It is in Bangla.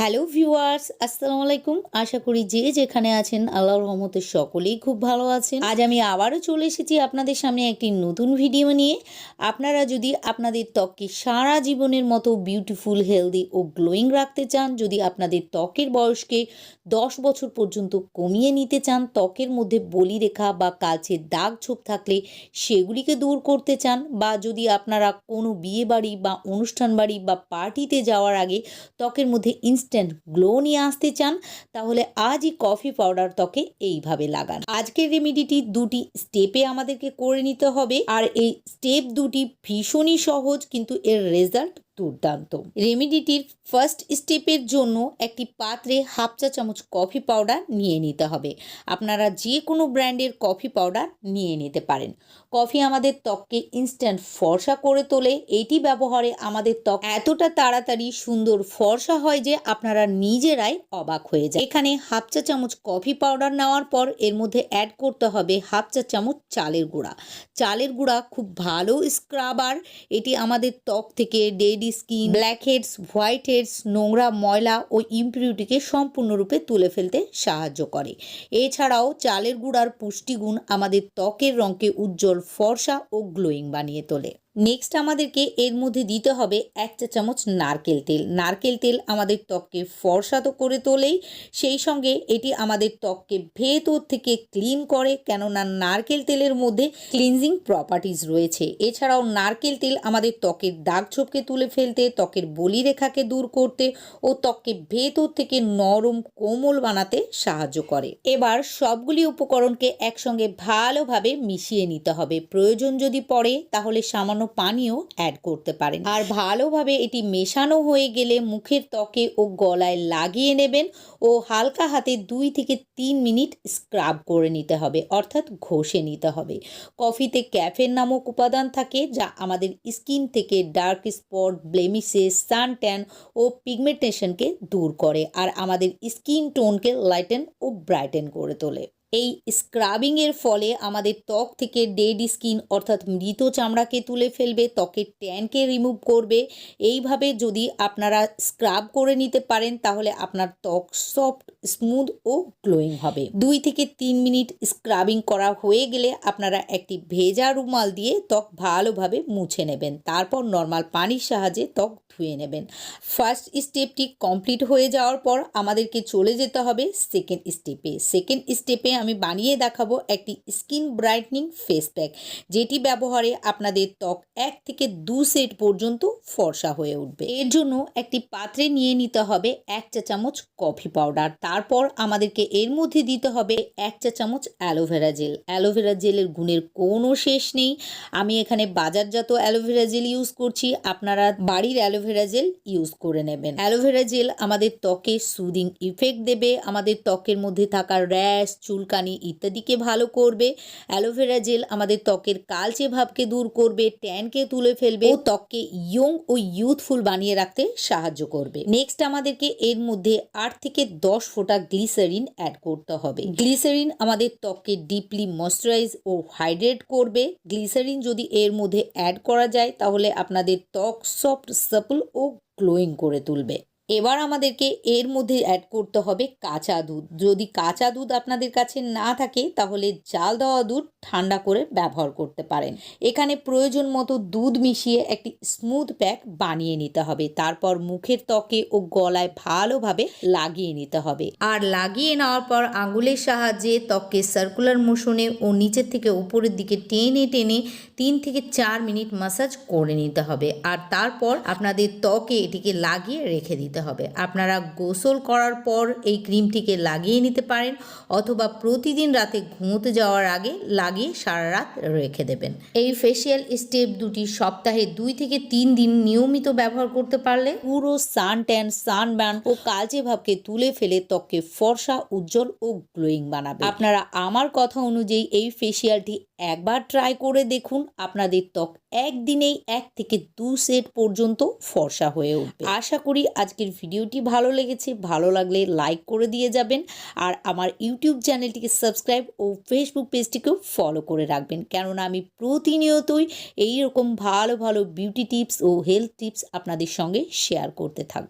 হ্যালো ভিউয়ার্স, আসসালামু আলাইকুম। আশা করি যে যেখানে আছেন, আল্লাহর রহমতে সকলেই খুব ভালো আছেন। আজ আমি আবারও চলে এসেছি আপনাদের সামনে একটি নতুন ভিডিও নিয়ে। আপনারা যদি আপনাদের ত্বককে সারা জীবনের মতো বিউটিফুল হেলদি ও গ্লোয়িং রাখতে চান, যদি আপনাদের ত্বকের বয়সকে দশ বছর পর্যন্ত কমিয়ে নিতে চান, ত্বকের মধ্যে বলি রেখা বা কালচে দাগ ছোপ থাকলে সেগুলিকে দূর করতে চান বা যদি আপনারা কোনো বিয়ে বাড়ি বা অনুষ্ঠান বাড়ি বা পার্টিতে যাওয়ার আগে ত্বকের মধ্যে ইনস্ট্যান্ট গ্লো নিয়ে আসতে চান, তাহলে আজই কফি পাউডার ত্বকে এইভাবে লাগান। আজকের রেমিডিটি দুটি স্টেপে আমাদেরকে করে নিতে হবে, আর এই স্টেপ দুটি ভীষণই সহজ, কিন্তু এর রেজাল্ট দুর্দান্ত। রেমিডিটির ফার্স্ট স্টেপের জন্য একটি পাত্রে হাফ চা চামচ কফি পাউডার নিয়ে নিতে হবে। আপনারা যে কোনো ব্র্যান্ডের কফি পাউডার নিয়ে নিতে পারেন। কফি আমাদের ত্বককে ইনস্ট্যান্ট ফর্সা করে তোলে। এটি ব্যবহারে আমাদের ত্বক এতটা তাড়াতাড়ি সুন্দর ফর্সা হয় যে আপনারা নিজেরাই অবাক হয়ে যায় এখানে হাফ চা চামচ কফি পাউডার নেওয়ার পর এর মধ্যে অ্যাড করতে হবে হাফ চা চামচ চালের গুঁড়া। চালের গুঁড়া খুব ভালো স্ক্রাবার এটি আমাদের ত্বক থেকে dead skin, blackheads, whiteheads, নোংরা ময়লা ও ইম্পিউরিটিকে সম্পূর্ণরূপে তুলে ফেলতে সাহায্য করে। এছাড়াও চালের গুঁড়ার পুষ্টিগুণ আমাদের ত্বকের রঙকে উজ্জ্বল ফর্সা ও গ্লোয়িং বানিয়ে তোলে। নেক্সট আমাদেরকে এর মধ্যে দিতে হবে এক চা চামচ নারকেল তেল। নারকেল তেল আমাদের ত্বককে ফর্সা তো করে তোলেই, সেই সঙ্গে এটি আমাদের ত্বককে ভেতর থেকে ক্লিন করে, কেননা নারকেল তেলের মধ্যে ক্লিনজিং প্রপার্টিজ রয়েছে। এছাড়াও নারকেল তেল আমাদের ত্বকের দাগ ছোপকে তুলে ফেলতে, ত্বকের বলিরেখাকে দূর করতে ও ত্বককে ভেতর থেকে নরম কোমল বানাতে সাহায্য করে। এবার সবগুলি উপকরণকে একসঙ্গে ভালোভাবে মিশিয়ে নিতে হবে। প্রয়োজন যদি পড়ে তাহলে সামান্য পানিও অ্যাড করতে পারেন। আর ভালোভাবে এটি মেশানো হয়ে গেলে মুখের ত্বকে ও গলায় লাগিয়ে নেবেন ও হালকা হাতে দুই থেকে তিন মিনিট স্ক্রাব করে নিতে হবে, অর্থাৎ ঘষে নিতে হবে। কফিতে ক্যাফেন নামক উপাদান থাকে যা আমাদের স্কিন থেকে dark spot blemishes sun tan ও পিগমেন্টেশনকে দূর করে, আর আমাদের স্কিন টোনকে লাইটেন ও ব্রাইটেন করে তোলে। এই স্ক্রাবিংয়ের ফলে আমাদের ত্বক থেকে ডেড স্কিন অর্থাৎ মৃত চামড়াকে তুলে ফেলবে, ত্বকের ট্যানকে রিমুভ করবে। এইভাবে যদি আপনারা স্ক্রাব করে নিতে পারেন, তাহলে আপনার ত্বক সফট স্মুথ ও গ্লোয়িং হবে। দুই থেকে তিন মিনিট স্ক্রাবিং করা হয়ে গেলে আপনারা একটি ভেজা রুমাল দিয়ে ত্বক ভালোভাবে মুছে নেবেন। তারপর নর্মাল পানির সাহায্যে ত্বক ধুয়ে নেবেন। ফার্স্ট স্টেপটি কমপ্লিট হয়ে যাওয়ার পর আমাদেরকে চলে যেতে হবে সেকেন্ড স্টেপে সেকেন্ড স্টেপে আমি বানিয়ে দেখাবো একটি স্কিন ব্রাইটনিং ফেস প্যাক, যেটি ব্যবহারে আপনাদের ত্বক এক থেকে দু সেট পর্যন্ত ফর্সা হয়ে উঠবে। এর জন্য একটি পাত্রে নিয়ে নিতে হবে এক চা চামচ কফি পাউডার। তারপর আমাদেরকে এর মধ্যে দিতে হবে এক চা চামচ অ্যালোভেরা জেল। অ্যালোভেরা জেলের গুণের কোনো শেষ নেই। আমি এখানে বাজারজাত অ্যালোভেরা জেল ইউজ করছি, আপনারা বাড়ির অ্যালোভেরা জেল ইউজ করে নেবেন। অ্যালোভেরা জেল আমাদের ত্বকে সুদিং ইফেক্ট দেবে, আমাদের ত্বকের মধ্যে থাকা র্যাশ চুলকানি ইত্যাদিকে ভালো করবে। অ্যালোভেরা জেল আমাদের ত্বকের কালচে ভাবকে দূর করবে, ট্যানকে তুলে ফেলবে ও ত্বককে ইয়ং ও ইউথফুল বানিয়ে রাখতে সাহায্য করবে। নেক্সট আমাদেরকে এর মধ্যে আট থেকে দশ ফোঁটা গ্লিসারিন অ্যাড করতে হবে। গ্লিসারিন আমাদের ত্বককে ডিপলি ময়শ্চারাইজ ও হাইড্রেট করবে। গ্লিসারিন যদি এর মধ্যে অ্যাড করা যায়, তাহলে আপনাদের ত্বক সফট সাপল ও গ্লোয়িং করে তুলবে। এবার আমাদেরকে এর মধ্যে অ্যাড করতে হবে কাঁচা দুধ। যদি কাঁচা দুধ আপনাদের কাছে না থাকে, তাহলে জাল দেওয়া দুধ ঠান্ডা করে ব্যবহার করতে পারেন। এখানে প্রয়োজন মতো দুধ মিশিয়ে একটি স্মুথ প্যাক বানিয়ে নিতে হবে। তারপর মুখের ত্বকে ও গলায় ভালোভাবে লাগিয়ে নিতে হবে। আর লাগিয়ে নেওয়ার পর আঙুলের সাহায্যে ত্বককে সার্কুলার মোশনে ও নিচের থেকে উপরের দিকে টেনে টেনে তিন থেকে চার মিনিট মাসাজ করে নিতে হবে। আর তারপর আপনাদের ত্বকে এটিকে লাগিয়ে রেখে দিতে হবে। আপনারা গোসল করার পর এই ক্রিমটিকে লাগিয়ে নিতে পারেন অথবা প্রতিদিন রাতে ঘুমোতে যাওয়ার আগে লাগিয়ে সারা রাত রেখে দেবেন। এই ফেসিয়াল স্টেপ দুটি সপ্তাহে দুই থেকে তিন দিন নিয়মিত ব্যবহার করতে পারলে পুরো সান ট্যান সানবার্ন ও কালচে ভাবকে তুলে ফেলে ত্বককে ফর্সা, উজ্জ্বল ও গ্লোয়িং বানাবে। আপনারা আমার কথা অনুযায়ী এই ফেসিয়ালটি একবার ট্রাই করে দেখুন, আপনাদের ত্বক একদিনেই এক থেকে দু সেট পর্যন্ত ফর্সা হয়ে উঠবে। আশা করি আজকের ভিডিওটি ভালো লেগেছে, ভালো লাগলে লাইক করে দিয়ে যাবেন আর আমার ইউটিউব চ্যানেলটিকে সাবস্ক্রাইব ও ফেসবুক পেজটিকেও ফলো করে রাখবেন। কেননা আমি প্রতিনিয়তই এই রকম ভালো ভালো বিউটি টিপস ও হেলথ টিপস আপনাদের সঙ্গে শেয়ার করতে থাকব।